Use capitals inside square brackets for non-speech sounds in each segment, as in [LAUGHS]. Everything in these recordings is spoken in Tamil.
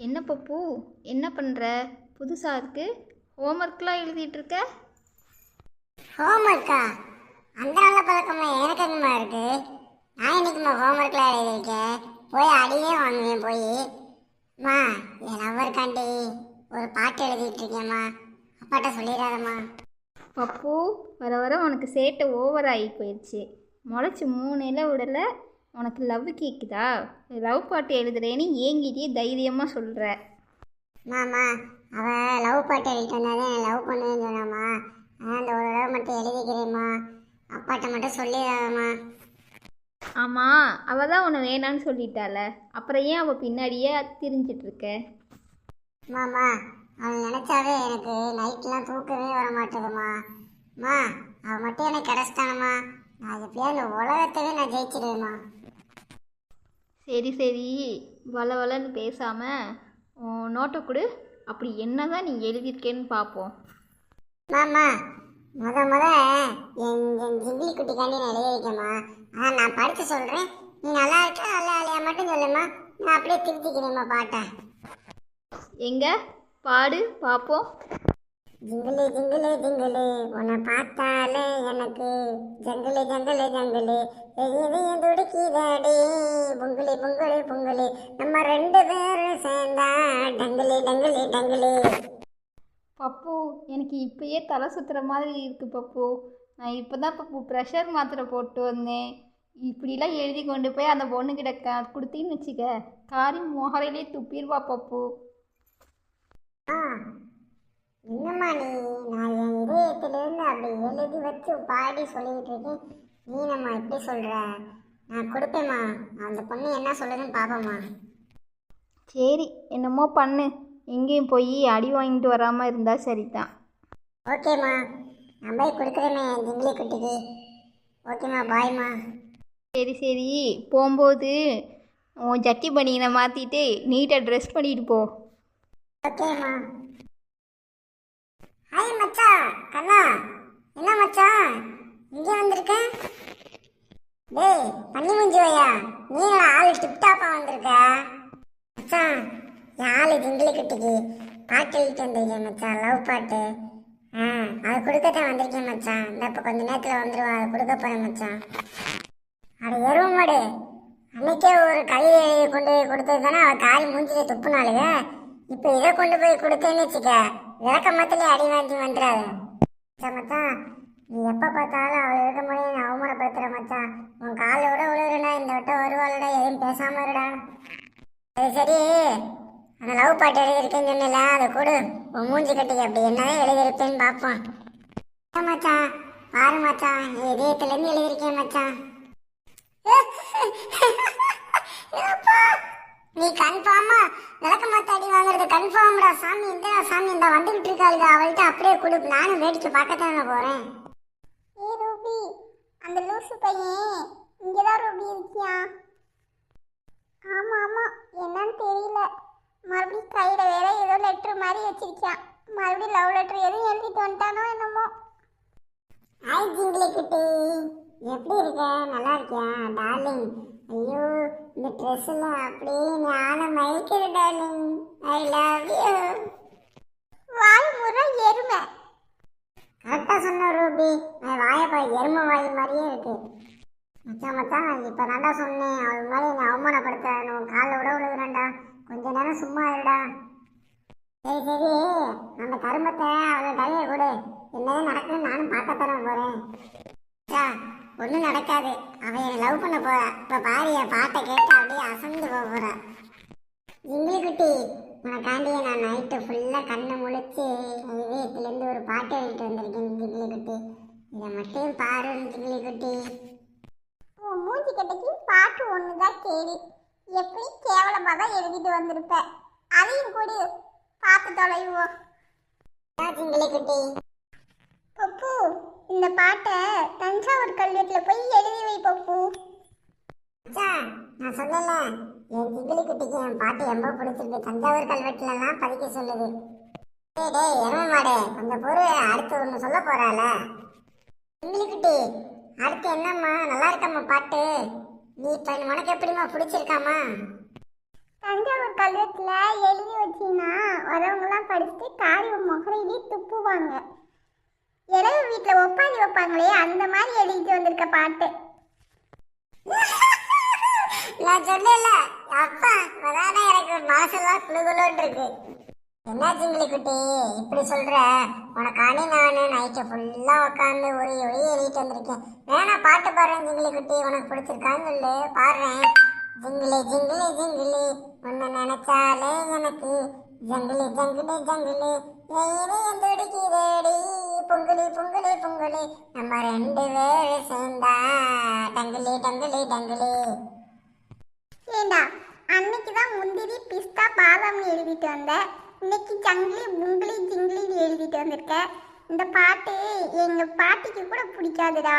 என்ன பப்பு? என்ன பண்ணுற புதுசாக இருக்கு? ஹோம்ஒர்க்லாம் எழுதிட்டு இருக்க ஹோம்ஒர்க்கா அந்த நல்ல பழக்கம்லாம் எனக்கு என்னமா இருக்கு? நான் இன்னைக்குமா ஹோம்ஒர்க்லாம் எழுதியிருக்கேன் போய் அடியே வாங்குவேன் போய். அம்மா என் லவ்வருக்காண்டி ஒரு பாட்டு எழுதிட்டு இருக்கேம்மா அப்பாட்ட சொல்லிடாதம்மா. பப்பு வர வர உனக்கு சேட்டை ஓவர் ஆகி போயிடுச்சு முளைச்சி மூணு இலை விடலை உனக்கு லவ் கேட்குதா லவ் பாட்டு எழுதுறேன்னு ஏங்கிட்டே தைரியமாக சொல்கிற மாமா அவ லவ் பாட்டு எழுதிட்டு வந்தாதே நான் லவ் பண்ணுவேன்னு சொன்னாம்மா. அதான் அந்த ஒரு தடவை மட்டும் எழுதிக்கிறேம்மா. அப்பாட்ட மட்டும் சொல்லிடாதம்மா. ஆமாம் அவள் தான் உன்னை வேணான்னு சொல்லிட்டால. அப்புறம் ஏன் அவள் பின்னாடியே திரிஞ்சிட்டு இருக்க மாமா அவன் நினைச்சாவே எனக்கு நைட்லாம் தூக்கமே வர மாட்டேதுமா மா அவன் மட்டும் எனக்கு கிடைச்சிட்டானம்மா. நான் எப்படியா இந்த உலகத்தவே நான் ஜெயிச்சிடுவேம்மா. சரி சரி. வள வளன்னு பேசாமல் நோட்டை கொடு. அப்படி என்ன தான் நீ எழுதியிருக்கேன்னு பார்ப்போம் மாமா முத முத என் என் ஜிங்கிலி குட்டிக்காண்டி நான் எழுதி வைக்கம்மா. நான் படித்து சொல்கிறேன் நீ நல்லா இருக்கா நல்லா இல்லையா மட்டும் சொல்லுமா நான் அப்படியே திருத்திக்கிறேம்மா பாட்டை. எங்கே? பாடு பார்ப்போம் ஜிங்கிலி ஜிங்கிலி ஜிங்கிலி உன்னை பார்த்தாலே எனக்கு ஜங்கிலி ஜங்கிலி ஜங்கிலி எதையும் துடிக்குதாடி. புங்குலி புங்குலி புங்குலி நம்ம ரெண்டு பேரும் சேர்ந்தா டங்கிலி டங்கிலி டங்கிலி பப்பு எனக்கு இப்பயே தலை சுற்றுற மாதிரி இருக்கு பப்பு. நான் இப்போ தான் பப்பு ப்ரெஷர் மாத்திரை போட்டு வந்தேன். இப்படிலாம் எழுதி கொண்டு போய் அந்த பொண்ணுக்கிட்ட க கொடுத்தீன்னு வச்சுக்க. காரி முகரையிலே துப்பிடுவா பப்பு. ஆ என்னம்மா நீ? நான் என் இதயத்திலிருந்து அப்படி எழுதி வச்சு பாடி சொல்லிக்கிட்டு இருக்கேன் நீ நம்ம எப்படி சொல்கிற நான் கொடுப்பேம்மா. அந்த பொண்ணு என்ன சொல்லுதுன்னு பார்ப்போம்மா சரி என்னமோ பண்ணு. எங்கேயும் போய் அடி வாங்கிட்டு வராமல் இருந்தால் சரிதான். ஓகேம்மா. நான் போய் கொடுக்குறேனே ஜிங்கிலி குட்டிக்கு. ஓகேம்மா பாய்மா சரி சரி. போகும்போது உன் ஜட்டி பனியனை மாற்றிட்டு நீட்டாக ட்ரெஸ் பண்ணிட்டு போ. ஓகேம்மா. ஹாய் மச்சான். கண்ணா என்ன மச்சான்? இங்கே வந்திருக்க? டேய் பண்ணி முஞ்சுவையா நீ ஆள் டிப்டாப்பா வந்திருக்க? மச்சான் என் ஆள் ஜிங்கிலி குட்டிக்கு பாட்டு எழுதிட்டு வந்திருக்கேன் மச்சான் லவ் பாட்டு. ஆ அது கொடுக்கத்தான் வந்திருக்கேன் மச்சான். இந்த இப்போ கொஞ்ச நேரத்தில் வந்துருவா அதை கொடுக்க போகிறேன் மச்சான். அது எருவ மாடு. அன்னைக்கே ஒரு கவிதை கொண்டு போய் கொடுத்தது தானே அவள் காரி மூஞ்சிலே துப்புனாளுங்க இப்போ இதை கொண்டு போய் கொடுத்தேன்னு வச்சுக்க. இறக்க மத்திலே அடி வாங்கி வந்துடாத மச்சான் நீ எப்போ பார்த்தாலும் அவள் இருக்க முடியும் நீ அவமானப்படுத்துற மச்சான். உன் காலில் விட விழுறடா இந்த வட்டம் வருவாளடா எதுவும் பேசாம இருடா. சரி சரி. அந்த லவ் பாட்டு எழுதியிருக்கேன்னு சொன்னல அதை கொடு. உன் மூஞ்சி கட்டிக்கு அப்படி என்னதான் எழுதியிருப்பேன்னு பார்ப்போம். மச்சான் பாரு மச்சான் நீ இதயத்துலேருந்து எழுதியிருக்கேன் மச்சான். [LAUGHS] நீ கன்ஃபார்மா விளக்க மாத்தாடி வாங்குறது கன்ஃபார்ம்டா சாமி இந்த சாமி இந்த வந்துகிட்டு இருக்காளுங்க அவள்கிட்ட அப்படியே கொடு. நானும் வேடிக்கை பார்க்கத்தானே போறேன். ஏ ரூபி அந்த லூசு பையன் இங்கதான் ரூபி இருக்கியா? ஆமா ஆமா. என்னன்னு தெரியல. மறுபடியும் கையில வேற ஏதோ லெட்டர் மாதிரி வச்சிருக்கியான் மறுபடியும் லவ் லெட்டர் எதுவும் எழுதிட்டு வந்துட்டானோ என்னமோ. ஹாய் ஜிங்கிலி குட்டி எப்படி இருக்க? நல்லா இருக்கியா? டார்லிங் ஐயோ இந்த ட்ரெஸ் எல்லாம் அப்படியே ஞான மயக்கிற டார்லிங் ஐ லவ் யூ வாய் முறை எருமை. கரெக்டாக சொன்ன ரூபி. நான் வாயப்பா எருமை வாய் மாதிரியே இருக்கு. மச்சான் மச்சான் இப்போ நான்டா சொன்னேன். அவள் மாதிரி என்னை அவமானப்படுத்த நான் காலில் விட விழுகிறேன்டா கொஞ்ச நேரம் சும்மா இருடா. சரி சரி. அந்த கருமத்தை அவளை கையை கொடு. என்னதான் நடக்குதுன்னு நானும் பார்க்கத்தானே போகிறேன் ஒன்றும் நடக்காது. லவ் பண்ண போறா. இப்ப பாரு என் பாட்டை கேட்டு அப்படியே அசந்து போக போறா. ஜிங்கிலி குட்டி உனக்காண்டி நான் நைட்டு ஃபுல்லா கண்ணை முழிச்சு இதயத்துலேருந்து ஒரு பாட்டு எழுதிட்டு வந்திருக்கேன் ஜிங்கிலி குட்டி. இதை மட்டும் பாரு ஜிங்கிலி குட்டி. உன் மூஞ்சி கட்டைக்கு பாட்டு ஒண்ணுதான் கேடு எப்படி கேவலமா தான் எழுதிட்டு வந்திருப்ப. அதையும் கூட. பார்த்து தொலைவோம் ஜிங்கிலி குட்டி. பப்பு இந்த பாட்டை தஞ்சாவூர் கல்வெட்டில் போய் எழுதி வை பப்பு. நான் சொல்லல. என் ஜிங்கிலி குட்டிக்கு என் பாட்டு ரொம்ப பிடிச்சிருக்கு. தஞ்சாவூர் கல்வெட்டுல எல்லாம் பதிக்க சொல்லுது. டேய் டேய் எருமை மாடு கொஞ்சம் பொறு. அடுத்து ஒன்று சொல்ல போறாள. ஜிங்கிலி குட்டி அடுத்து என்னம்மா? நல்லா இருக்காம்மா பாட்டு. நீ இப்போ உனக்கு எப்படிம்மா பிடிச்சிருக்காமா தஞ்சாவூர் கல்வெட்டுல எழுதி வச்சீங்கன்னா வரவங்கலாம் படிச்சுட்டு காரி முகரையிலே துப்புவாங்க. இளவு வீட்டில் ஒப்பாதி வைப்பாங்களே அந்த மாதிரி எழுதிட்டு வந்திருக்க பாட்டு. நான் சொன்னேன்ல அப்பா அதான எனக்கு மனசெல்லாம் குளுகுலுன்னு இருக்கு என்ன சிங்கிளி குட்டி? இப்படி சொல்ற? உனக்காண்டி நானு நைட்டு ஃபுல்லா உட்காந்து ஒரே ஒரே எழுதிட்டு வந்திருக்கேன். வேணா பாட்டு பாடுறேன் ஜிங்கிலி குட்டி உனக்கு பிடிச்சிருக்கான்னு சொல்லு. பாடுறேன். ஜிங்கிலி ஜிங்கிலி ஜிங்கிலி உன்னை நினைச்சாலே எனக்கு ஜங்கிலி ஜங்கிலி ஜங்கிலி. என் துடிக்குதேடி பொங்கலி பொங்கலி பொங்கலி. நம்ம ரெண்டு பேரும் சேர்ந்தா டங்கிலி டங்கிலி டங்கிலி. ஏண்டா அன்னைக்கு தான் முந்திரி பிஸ்தா பாதாம்னு எழுதிட்டு வந்தேன் இன்னைக்கு ஜங்கிலி புங்கிலி ஜிங்கிலின்னு எழுதிட்டு வந்திருக்க. இந்த பாட்டு எங்கள் பாட்டிக்கு கூட பிடிக்காதுடா.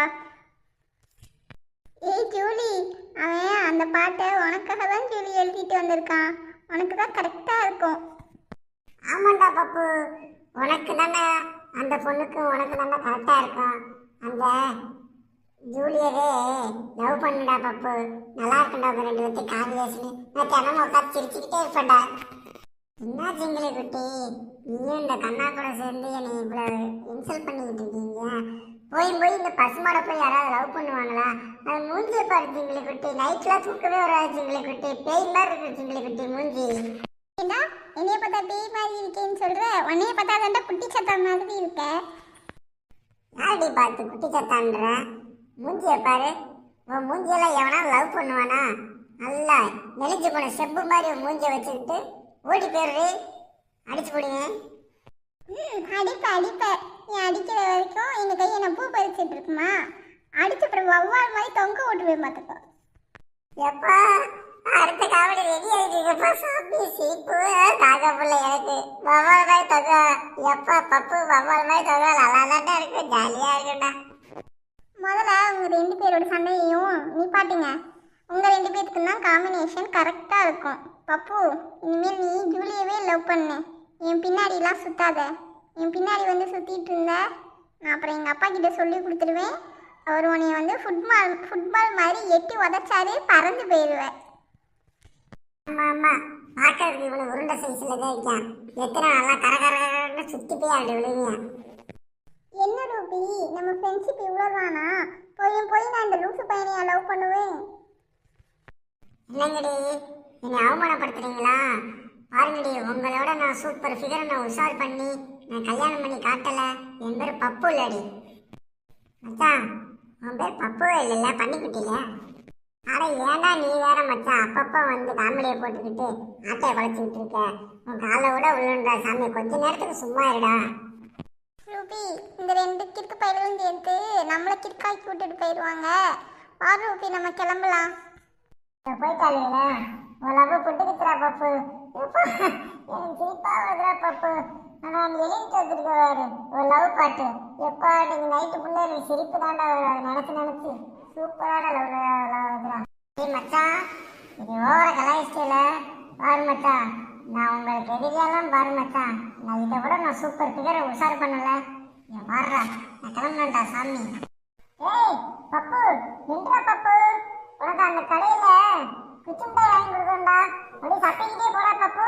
ஏய் ஜூலி அவன் அந்த பாட்டை உனக்காக தான் ஜூலி எழுதிட்டு வந்திருக்கான். உனக்கு தான் கரெக்டாக இருக்கும். ஆமாண்டா பப்பு. உனக்கு தானே அந்த பொண்ணுக்கு உனக்கு தானே கரெக்டாக இருக்கும். அந்த ஜூலியவே லவ் பண்ணுடா பப்பு. நல்லா இருக்குண்டா உங்க ரெண்டு பேர்த்து காம்பினேஷன் நான் தினமும் உட்காந்து சிரிச்சுக்கிட்டே இருப்பேன்டா. என்ன ஜிங்கிலி குட்டி? நீயும் இந்த கண்ணா கூட சேர்ந்து என்னை இவ்வளோ இன்சல்ட் பண்ணிக்கிட்டு இருக்கீங்க. போய் போய் இந்த பசுமாடை போய் யாராவது லவ் பண்ணுவாங்களா? அது மூஞ்சியை பாரு ஜிங்கிலி குட்டி. நைட்லாம் தூக்கவே வராது ஜிங்கிலி குட்டி. பேய் மாதிரி இருக்கு ஜிங்கிலி குட்டி மூஞ்சி. ஏண்டா என்னைய பார்த்தா பேய் மாதிரி இருக்கேன்னு சொல்ற? உன்னைய பார்த்தா தாண்டா குட்டி சத்தம் மாதிரி இருக்க. யாரடி பார்த்து குட்டி சத்தான்ற மூஞ்சிய பாரு. உன் மூஞ்சியெல்லாம் எவனா லவ் பண்ணுவானா? நல்லா நெளிஞ்சு போன செப்பு மாதிரி மூஞ்சிய வச்சுக்கிட்டு ஓடி போயிடுறே. அடிச்சு போடுங்க. அடிப்ப அடிப்ப. நீ அடிக்கிற வரைக்கும் எங்க கை என்ன பூ பறிச்சிட்டு இருக்குமா? அடிச்ச அப்புறம் வவ்வால் மாதிரி தொங்க விட்டுருவேன் பார்த்துக்கோ. எப்பா அடுத்த காவடி ரெடி ஆகிடுங்கப்பா சாமி சீப்பு தாங்க புள்ள எனக்கு. வவ்வால் மாதிரி தொங்க. எப்பா பப்பு வவ்வால் மாதிரி தொங்க. நல்லா தாண்டா இருக்கு. ஜாலியா இருக்குண்டா உங்க ரெண்டு பேரோட சண்டையையும் நீ பாட்டுங்க உங்க ரெண்டு பேத்துக்கு தான் காம்பினேஷன் கரெக்டா இருக்கும். பப்பு இனிமேல் நீ ஜூலியவே லவ் பண்ணு. என் பின்னாடிலாம் சுத்தாத. என் பின்னாடி வந்து சுத்திட்டு இருந்த நான் அப்புறம் எங்க அப்பா கிட்ட சொல்லி கொடுத்துருவேன். அவர் உன்னைய வந்து ஃபுட்பால் ஃபுட்பால் மாதிரி எட்டி உதச்சாரு பறந்து போயிடுவேன் ஆமா ஆமா. பார்க்கறதுக்கு இவ்வளவு உருண்டை சைஸ்ல தான் இருக்கான் எத்தனை நல்லா கரகரன்னு சுத்தி போய் அப்படி விழுவியான் என்ன குட்டி நம்ம ஃப்ரெண்ட்ஷிப் இவ்வளோதானா போய் போய் நான் இந்த லூசு பையனையா லவ் பண்ணுவேன். என்னங்கடி என்னை அவமானப்படுத்துறீங்களா? பாருங்கடி உங்களோட நான் சூப்பர் ஃபிகரை நான் உஷார் பண்ணி நான் கல்யாணம் பண்ணி காட்டலை. என் பேர் பப்பு இல்லடி. மச்சான் உன் பேர் பப்பு இல்லைல்ல பண்ணிக்கிட்டில அட ஏன்டா நீ வேற மச்சான்? அப்பப்போ வந்து காமெடியை போட்டுக்கிட்டு ஆட்டையை குழச்சிக்கிட்டு இருக்க. உன் காலை விட உள்ளுன்ற சாமி கொஞ்ச நேரத்துக்கு சும்மா இருடா. ரூபி இந்த ரெண்டு கிறுக்கு பயிர்களும் சேர்த்து நம்மளை கிறுக்காக்கி விட்டுட்டு போயிடுவாங்க வா ரூபி நம்ம கிளம்பலாம். போயிட்டாளுங்கள உன் லவ் புட்டுக்குறா பப்பு. எனக்கு சிரிப்பா வருதுரா பப்பு. ஆனால் எழுதிட்டு வந்திருக்க ஒரு லவ் பாட்டு எப்போ நீங்க நைட்டு ஃபுல்லாக எனக்கு சிரிப்பு தாண்டா வரும் நினச்சி நினச்சி. சூப்பரான லவ் வருதுடா. ஏய் மச்சான் இது ஓவர பாரு மச்சான். நான் உங்களுக்கு எதிரியாலாம் பாரு மச்சான். நான் இதை விட நான் சூப்பர் ஃபிகரை உஷார் பண்ணல. என் பாடுறா நான் கிளம்புனேன்டா சாமி. ஏய் பப்பு நின்றா பப்பு. உனக்கு அந்த கடையில் குச்சிமிட்டாய் வாங்கி கொடுக்குறேன்டா அப்படியே சப்பிக்கிட்டே போடா பப்பு.